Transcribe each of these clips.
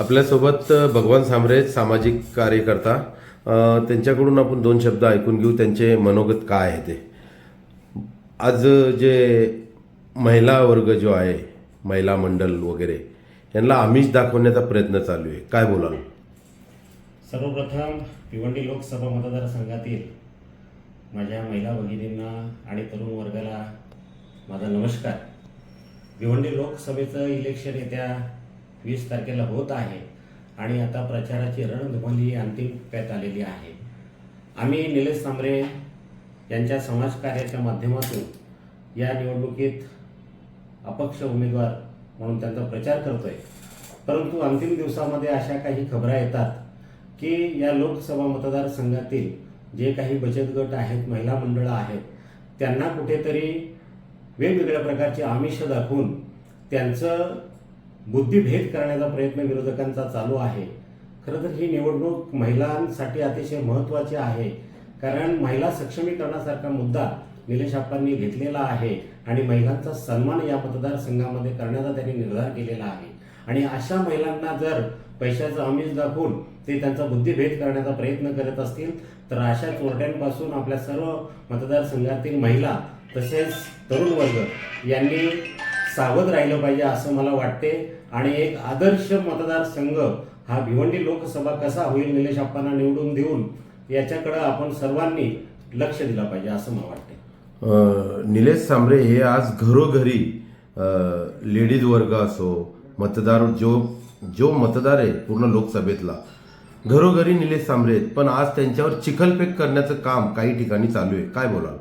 आपल्यासोबत भगवान सांबरे सामाजिक कार्यकर्ता. त्यांच्याकडून आपण दोन शब्द ऐकून घेऊ त्यांचे मनोगत काय आहे ते. आज जे महिला वर्ग जो आहे महिला मंडल वगैरे यांना आमिष दाखवण्याचा प्रयत्न चालू आहे. काय बोलाल? सर्वप्रथम भिवंडी लोकसभा मतदारसंघातील माझ्या महिला भगिनींना आणि तरुण वर्गाला माझा नमस्कार. भिवंडी लोकसभेचं इलेक्शन येत्या वीस तारखेला होत आहे आणि आता प्रचाराची रणधुमली अंतिम टप्प्यात आलेली आहे. आम्ही निलेश सांबरे यांच्या समाजकार्याच्या माध्यमातून या निवडणुकीत अपक्ष उमेदवार म्हणून त्यांचा प्रचार करतोय. परंतु अंतिम दिवसामध्ये अशा काही खबरा येतात की या लोकसभा मतदारसंघातील जे काही बचत गट आहेत महिला मंडळं आहेत त्यांना कुठेतरी वेगवेगळ्या प्रकारचे आमिष दाखवून त्यांचं बुद्धिभेद करण्याचा प्रयत्न विरोधकांचा चालू आहे. खरं तर ही निवडणूक महिलांसाठी अतिशय महत्त्वाची आहे. कारण महिला सक्षमीकरणासारखा मुद्दा निलेश आप्पांनी घेतलेला आहे आणि महिलांचा सन्मान या मतदारसंघामध्ये करण्याचा त्यांनी निर्धार केलेला आहे. आणि अशा महिलांना जर पैशाचं आमिष दाखवून ते त्यांचा बुद्धिभेद करण्याचा प्रयत्न करत असतील तर अशा चोरट्यांपासून आपल्या सर्व मतदारसंघातील महिला तसेच तरुण वर्ग यांनी सावध राहिलं पाहिजे असं मला वाटते. आणि एक आदर्श मतदारसंघ हा भिवंडी लोकसभा कसा होईल निलेश आप्पांना निवडून देऊन याच्याकडे आपण सर्वांनी लक्ष दिलं पाहिजे असं मला वाटते. निलेश सांबरे हे आज घरोघरी लेडीज वर्ग असो मतदार जो जो मतदार आहे पूर्ण लोकसभेतला. घरोघरी निलेश सांबरे आहेत पण आज त्यांच्यावर चिखलफेक करण्याचं काम काही ठिकाणी चालू आहे. काय बोलाल?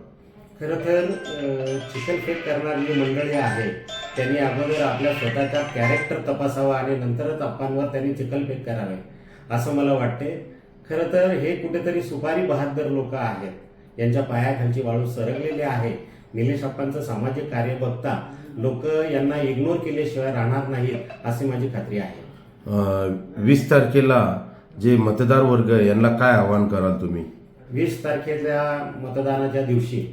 खरं तर चिखलफेक करणारी जी मंडळी आहे त्यांनी अगोदर आपल्या स्वतःचा कॅरेक्टर तपासावा आणि नंतरच अप्पांवर त्यांनी चिखलफेक करावे असं मला वाटते. खरं तर हे कुठेतरी सुपारी बहादर लोक आहेत. यांच्या पायाखालची वाळू सरकलेली आहे. निलेश अप्पांचं सामाजिक कार्य बघता लोक यांना इग्नोर केल्याशिवाय राहणार नाहीत अशी माझी खात्री आहे. वीस तारखेला जे मतदार वर्ग यांना काय आवाहन कराल तुम्ही? वीस तारखेच्या मतदानाच्या दिवशी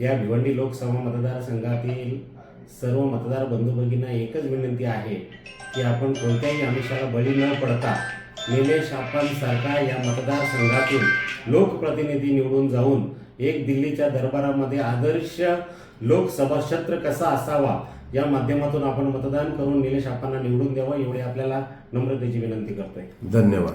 या भिवंडी लोकसभा मतदारसंघातील सर्व मतदार बंधू भगिनींना एकच विनंती आहे की आपण कोणत्याही आमिषाला बळी न पडता निलेश आप्पांसारखा या मतदारसंघातून लोकप्रतिनिधी निवडून जाऊन एक दिल्लीच्या दरबारामध्ये आदर्श लोकसभा कसा असावा या माध्यमातून आपण मतदान करून निलेश आपांना निवडून द्यावं एवढी आपल्याला नम्रतेची विनंती करतोय. धन्यवाद.